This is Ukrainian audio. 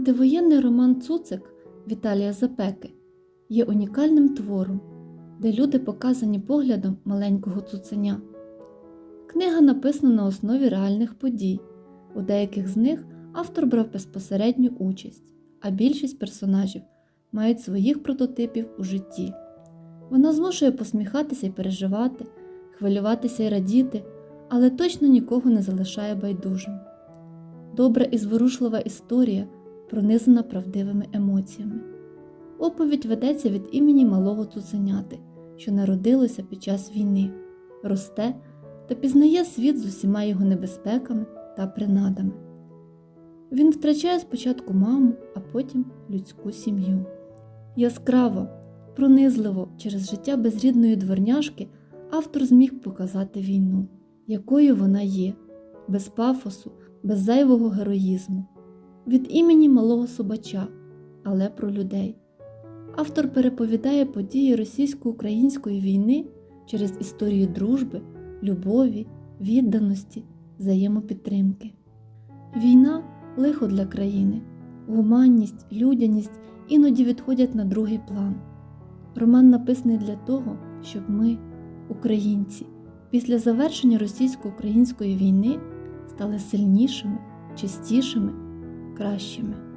Антивоєнний роман Цуцик Віталія Запеки є унікальним твором, де люди показані поглядом маленького цуценя. Книга написана на основі реальних подій. У деяких з них автор брав безпосередню участь, а більшість персонажів мають своїх прототипів у житті. Вона змушує посміхатися і переживати, хвилюватися і радіти, але точно нікого не залишає байдужим. Добра і зворушлива історія, пронизана правдивими емоціями. Оповідь ведеться від імені малого цуценяти, що народилося під час війни, росте та пізнає світ з усіма його небезпеками та принадами. Він втрачає спочатку маму, а потім людську сім'ю. Яскраво, пронизливо через життя безрідної дворняжки автор зміг показати війну, якою вона є, без пафосу, без зайвого героїзму, від імені малого собача, але про людей. Автор переповідає події російсько-української війни через історію дружби, любові, відданості, взаємопідтримки. Війна лихо для країни, гуманність, людяність іноді відходять на другий план. Роман написаний для того, щоб ми, українці, після завершення російсько-української війни стали сильнішими, чистішими, кращими.